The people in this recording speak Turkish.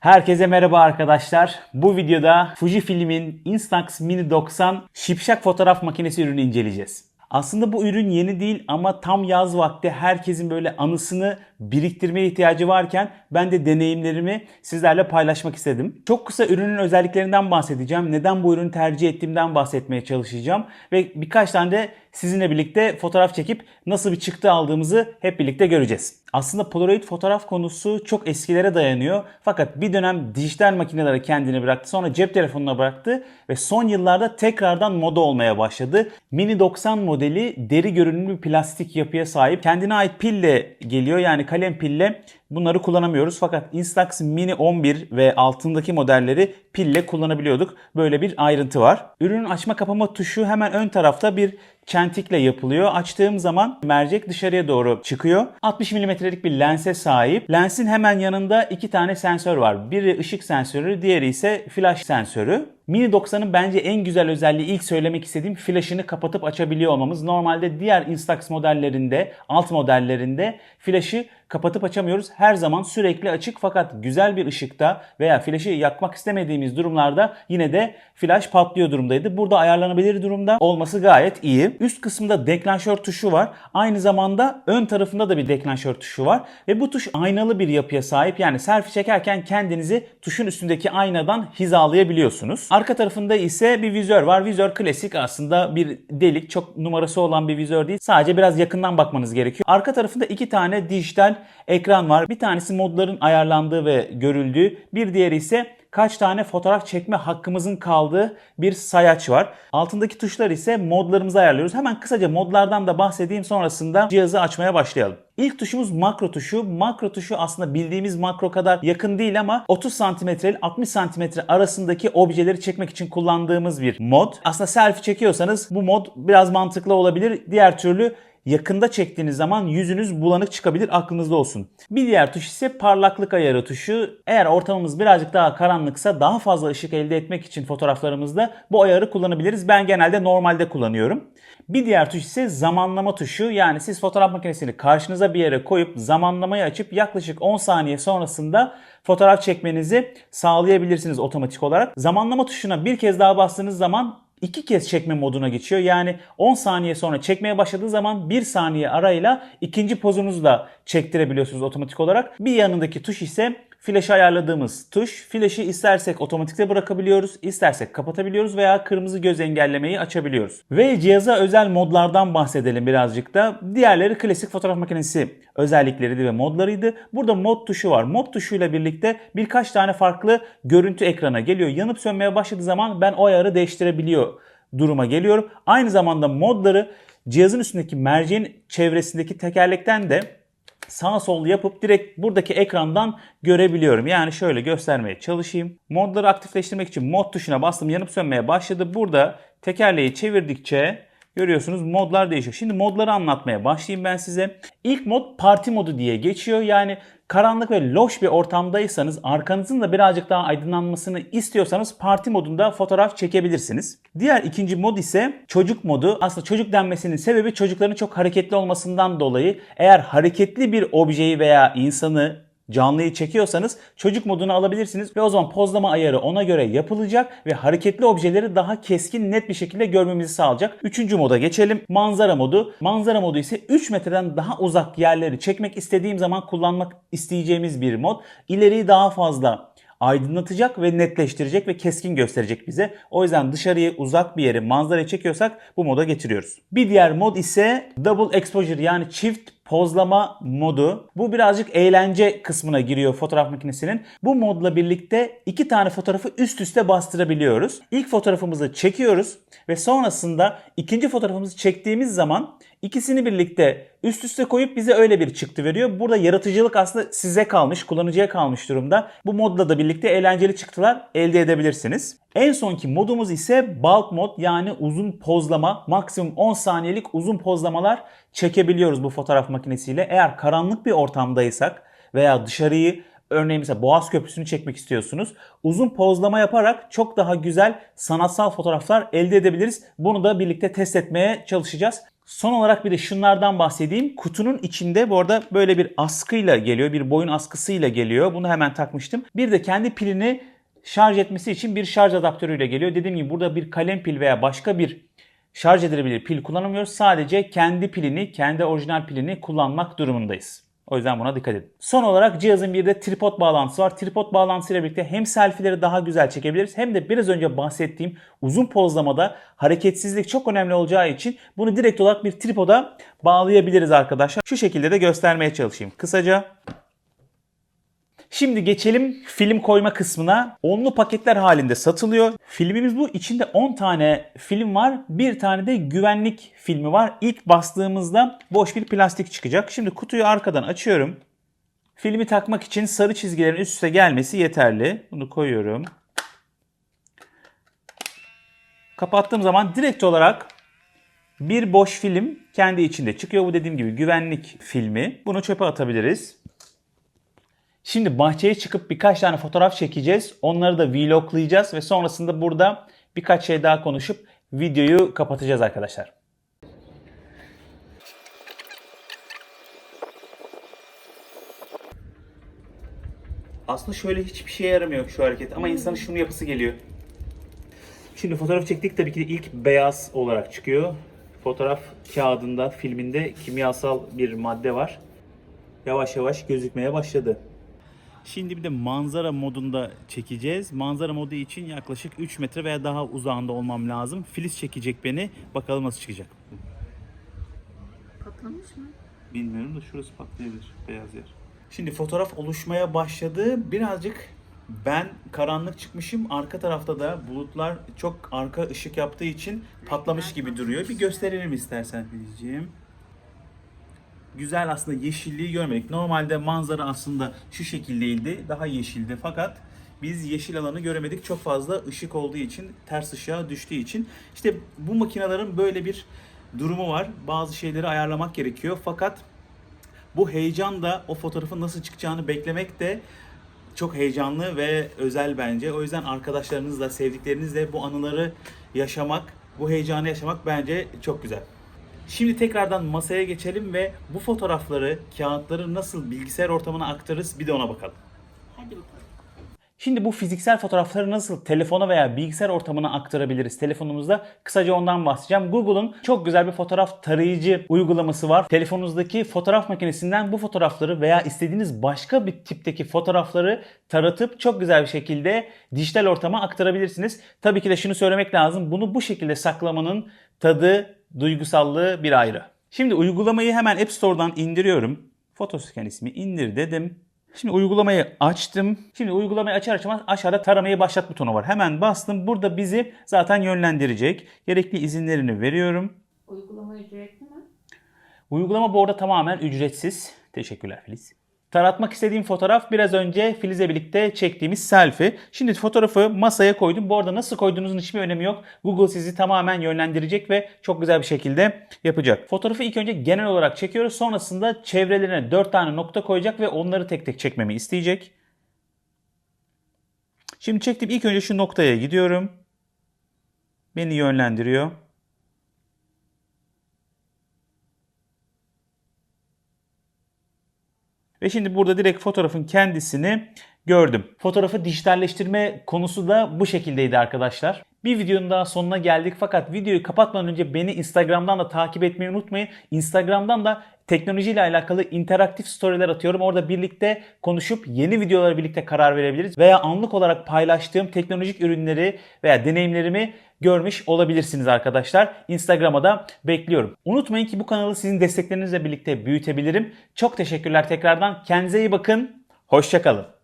Herkese merhaba arkadaşlar. Bu videoda Fujifilm'in Instax Mini 90 şipşak fotoğraf makinesi ürünü inceleyeceğiz. Aslında bu ürün yeni değil ama tam yaz vakti herkesin böyle anısını biriktirmeye ihtiyacı varken ben de deneyimlerimi sizlerle paylaşmak istedim. Çok kısa ürünün özelliklerinden bahsedeceğim. Neden bu ürünü tercih ettiğimden bahsetmeye çalışacağım. Ve birkaç tane de sizinle birlikte fotoğraf çekip nasıl bir çıktı aldığımızı hep birlikte göreceğiz. Aslında Polaroid fotoğraf konusu çok eskilere dayanıyor. Fakat bir dönem dijital makinelere kendini bıraktı. Sonra cep telefonuna bıraktı ve son yıllarda tekrardan moda olmaya başladı. Mini 90 modeli deri görünümlü plastik yapıya sahip. Kendine ait pille geliyor. Yani kalem pille bunları kullanamıyoruz. Fakat Instax Mini 11 ve altındaki modelleri pille kullanabiliyorduk. Böyle bir ayrıntı var. Ürünün açma kapama tuşu hemen ön tarafta bir çentikle yapılıyor. Açtığım zaman mercek dışarıya doğru çıkıyor. 60 mm'lik bir lense sahip. Lensin hemen yanında iki tane sensör var. Biri ışık sensörü, diğeri ise flash sensörü. Mini 90'ın bence en güzel özelliği ilk söylemek istediğim flashını kapatıp açabiliyor olmamız. Normalde diğer Instax modellerinde, alt modellerinde flaşı kapatıp açamıyoruz. Her zaman sürekli açık fakat güzel bir ışıkta veya flaşı yakmak istemediğimiz durumlarda yine de flash patlıyor durumdaydı. Burada ayarlanabilir durumda olması gayet iyi. Üst kısımda deklanşör tuşu var. Aynı zamanda ön tarafında da bir deklanşör tuşu var. Ve bu tuş aynalı bir yapıya sahip. Yani selfie çekerken kendinizi tuşun üstündeki aynadan hizalayabiliyorsunuz. Arka tarafında ise bir vizör var. Vizör klasik aslında bir delik. Çok numarası olan bir vizör değil. Sadece biraz yakından bakmanız gerekiyor. Arka tarafında iki tane dijital ekran var. Bir tanesi modların ayarlandığı ve görüldüğü. Bir diğeri ise kaç tane fotoğraf çekme hakkımızın kaldığı bir sayaç var. Altındaki tuşlar ise modlarımızı ayarlıyoruz. Hemen kısaca modlardan da bahsedeyim sonrasında cihazı açmaya başlayalım. İlk tuşumuz makro tuşu. Makro tuşu aslında bildiğimiz makro kadar yakın değil ama 30 cm ile 60 cm arasındaki objeleri çekmek için kullandığımız bir mod. Aslında selfie çekiyorsanız bu mod biraz mantıklı olabilir. Diğer türlü yakında çektiğiniz zaman yüzünüz bulanık çıkabilir aklınızda olsun. Bir diğer tuş ise parlaklık ayarı tuşu. Eğer ortamımız birazcık daha karanlıksa daha fazla ışık elde etmek için fotoğraflarımızda bu ayarı kullanabiliriz. Ben genelde normalde kullanıyorum. Bir diğer tuş ise zamanlama tuşu. Yani siz fotoğraf makinesini karşınıza bir yere koyup zamanlamayı açıp yaklaşık 10 saniye sonrasında fotoğraf çekmenizi sağlayabilirsiniz otomatik olarak. Zamanlama tuşuna bir kez daha bastığınız zaman iki kez çekme moduna geçiyor. Yani 10 saniye sonra çekmeye başladığı zaman 1 saniye arayla ikinci pozunuzu da çektirebiliyorsunuz otomatik olarak. Bir yanındaki tuş ise Flash'ı ayarladığımız tuş. Flash'ı istersek otomatikte bırakabiliyoruz, istersek kapatabiliyoruz veya kırmızı göz engellemeyi açabiliyoruz. Ve cihaza özel modlardan bahsedelim birazcık da. Diğerleri klasik fotoğraf makinesi özellikleriydi ve modlarıydı. Burada mod tuşu var. Mod tuşuyla birlikte birkaç tane farklı görüntü ekrana geliyor. Yanıp sönmeye başladığı zaman ben o ayarı değiştirebiliyor duruma geliyorum. Aynı zamanda modları cihazın üstündeki merceğin çevresindeki tekerlekten de sağ sol yapıp direkt buradaki ekrandan görebiliyorum. Yani şöyle göstermeye çalışayım. Modları aktifleştirmek için mod tuşuna bastım yanıp sönmeye başladı. Burada tekerleği çevirdikçe görüyorsunuz modlar değişiyor. Şimdi modları anlatmaya başlayayım ben size. İlk mod parti modu diye geçiyor. Yani karanlık ve loş bir ortamdaysanız arkanızın da birazcık daha aydınlanmasını istiyorsanız parti modunda fotoğraf çekebilirsiniz. Diğer ikinci mod ise çocuk modu. Aslında çocuk denmesinin sebebi çocukların çok hareketli olmasından dolayı eğer hareketli bir objeyi veya insanı canlıyı çekiyorsanız çocuk modunu alabilirsiniz ve o zaman pozlama ayarı ona göre yapılacak ve hareketli objeleri daha keskin net bir şekilde görmemizi sağlayacak. Üçüncü moda geçelim. Manzara modu. Manzara modu ise 3 metreden daha uzak yerleri çekmek istediğim zaman kullanmak isteyeceğimiz bir mod. İleriyi daha fazla aydınlatacak ve netleştirecek ve keskin gösterecek bize. O yüzden dışarıya uzak bir yere manzara çekiyorsak bu moda getiriyoruz. Bir diğer mod ise double exposure yani çift pozlama modu. Bu birazcık eğlence kısmına giriyor fotoğraf makinesinin. Bu modla birlikte iki tane fotoğrafı üst üste bastırabiliyoruz. İlk fotoğrafımızı çekiyoruz ve sonrasında ikinci fotoğrafımızı çektiğimiz zaman ikisini birlikte üst üste koyup bize öyle bir çıktı veriyor. Burada yaratıcılık aslında size kalmış, kullanıcıya kalmış durumda. Bu modla da birlikte eğlenceli çıktılar elde edebilirsiniz. En sonki modumuz ise bulk mod yani uzun pozlama. Maksimum 10 saniyelik uzun pozlamalar çekebiliyoruz bu fotoğraf makinesiyle. Eğer karanlık bir ortamdaysak veya dışarıyı örneğin mesela Boğaz Köprüsü'nü çekmek istiyorsunuz. Uzun pozlama yaparak çok daha güzel sanatsal fotoğraflar elde edebiliriz. Bunu da birlikte test etmeye çalışacağız. Son olarak bir de şunlardan bahsedeyim. Kutunun içinde bu arada böyle bir askıyla geliyor. Bir boyun askısıyla geliyor. Bunu hemen takmıştım. Bir de kendi pilini şarj etmesi için bir şarj adaptörüyle geliyor. Dediğim gibi burada bir kalem pil veya başka bir şarj edilebilir pil kullanamıyoruz. Sadece kendi pilini, kendi orijinal pilini kullanmak durumundayız. O yüzden buna dikkat edin. Son olarak cihazın bir de tripod bağlantısı var. Tripod bağlantısıyla birlikte hem selfie'leri daha güzel çekebiliriz hem de biraz önce bahsettiğim uzun pozlamada hareketsizlik çok önemli olacağı için bunu direkt olarak bir tripoda bağlayabiliriz arkadaşlar. Şu şekilde de göstermeye çalışayım. Kısaca Şimdi geçelim film koyma kısmına. Onlu paketler halinde satılıyor. Filmimiz bu. İçinde 10 tane film var. Bir tane de güvenlik filmi var. İlk bastığımızda boş bir plastik çıkacak. Şimdi kutuyu arkadan açıyorum. Filmi takmak için sarı çizgilerin üst üste gelmesi yeterli. Bunu koyuyorum. Kapattığım zaman direkt olarak bir boş film kendi içinde çıkıyor. Bu dediğim gibi güvenlik filmi. Bunu çöpe atabiliriz. Şimdi bahçeye çıkıp birkaç tane fotoğraf çekeceğiz. Onları da vloglayacağız ve sonrasında burada birkaç şey daha konuşup videoyu kapatacağız arkadaşlar. Aslında şöyle hiçbir şeye yaramıyor şu hareket ama insanın şunu yapısı geliyor. Şimdi fotoğraf çektik tabii ki de ilk beyaz olarak çıkıyor. Fotoğraf kağıdında, filminde kimyasal bir madde var. Yavaş yavaş gözükmeye başladı. Şimdi bir de manzara modunda çekeceğiz. Manzara modu için yaklaşık 3 metre veya daha uzağında olmam lazım. Filiz çekecek beni. Bakalım nasıl çıkacak. Patlamış mı? Bilmiyorum da şurası patlayabilir. Beyaz yer. Şimdi fotoğraf oluşmaya başladı. Birazcık ben karanlık çıkmışım. Arka tarafta da bulutlar çok arka ışık yaptığı için patlamış gibi duruyor. Bir gösterelim istersen Filizciğim. Güzel aslında yeşilliği görmedik. Normalde manzara aslında şu şekildeydi. Daha yeşildi fakat biz yeşil alanı göremedik. Çok fazla ışık olduğu için, ters ışığa düştüğü için. İşte bu makinelerin böyle bir durumu var. Bazı şeyleri ayarlamak gerekiyor. Fakat bu heyecan da o fotoğrafın nasıl çıkacağını beklemek de çok heyecanlı ve özel bence. O yüzden arkadaşlarınızla, sevdiklerinizle bu anıları yaşamak, bu heyecanı yaşamak bence çok güzel. Şimdi tekrardan masaya geçelim ve bu fotoğrafları, kağıtları nasıl bilgisayar ortamına aktarırız bir de ona bakalım. Hadi bakalım. Şimdi bu fiziksel fotoğrafları nasıl telefona veya bilgisayar ortamına aktarabiliriz telefonumuzda? Kısaca ondan bahsedeceğim. Google'un çok güzel bir fotoğraf tarayıcı uygulaması var. Telefonunuzdaki fotoğraf makinesinden bu fotoğrafları veya istediğiniz başka bir tipteki fotoğrafları taratıp çok güzel bir şekilde dijital ortama aktarabilirsiniz. Tabii ki de şunu söylemek lazım. Bunu bu şekilde saklamanın tadı, duygusallığı bir ayrı. Şimdi uygulamayı hemen App Store'dan indiriyorum. Fotoscan ismi indir dedim. Şimdi uygulamayı açtım. Şimdi uygulamayı açar açmaz aşağıda taramayı başlat butonu var. Hemen bastım. Burada bizi zaten yönlendirecek. Gerekli izinlerini veriyorum. Uygulama ücretli mi? Uygulama bu arada tamamen ücretsiz. Teşekkürler Filiz. Taratmak istediğim fotoğraf biraz önce Filiz'le birlikte çektiğimiz selfie. Şimdi fotoğrafı masaya koydum. Bu arada nasıl koyduğunuzun hiçbir önemi yok. Google sizi tamamen yönlendirecek ve çok güzel bir şekilde yapacak. Fotoğrafı ilk önce genel olarak çekiyoruz. Sonrasında çevrelerine 4 tane nokta koyacak ve onları tek tek çekmemi isteyecek. Şimdi çektim. İlk önce şu noktaya gidiyorum. Beni yönlendiriyor. Ve şimdi burada direkt fotoğrafın kendisini gördüm. Fotoğrafı dijitalleştirme konusu da bu şekildeydi arkadaşlar. Bir videonun daha sonuna geldik fakat videoyu kapatmadan önce beni Instagram'dan da takip etmeyi unutmayın. Instagram'dan da teknolojiyle alakalı interaktif storyler atıyorum. Orada birlikte konuşup yeni videolara birlikte karar verebiliriz. Veya anlık olarak paylaştığım teknolojik ürünleri veya deneyimlerimi görmüş olabilirsiniz arkadaşlar. Instagram'a da bekliyorum. Unutmayın ki bu kanalı sizin desteklerinizle birlikte büyütebilirim. Çok teşekkürler tekrardan. Kendinize iyi bakın. Hoşçakalın.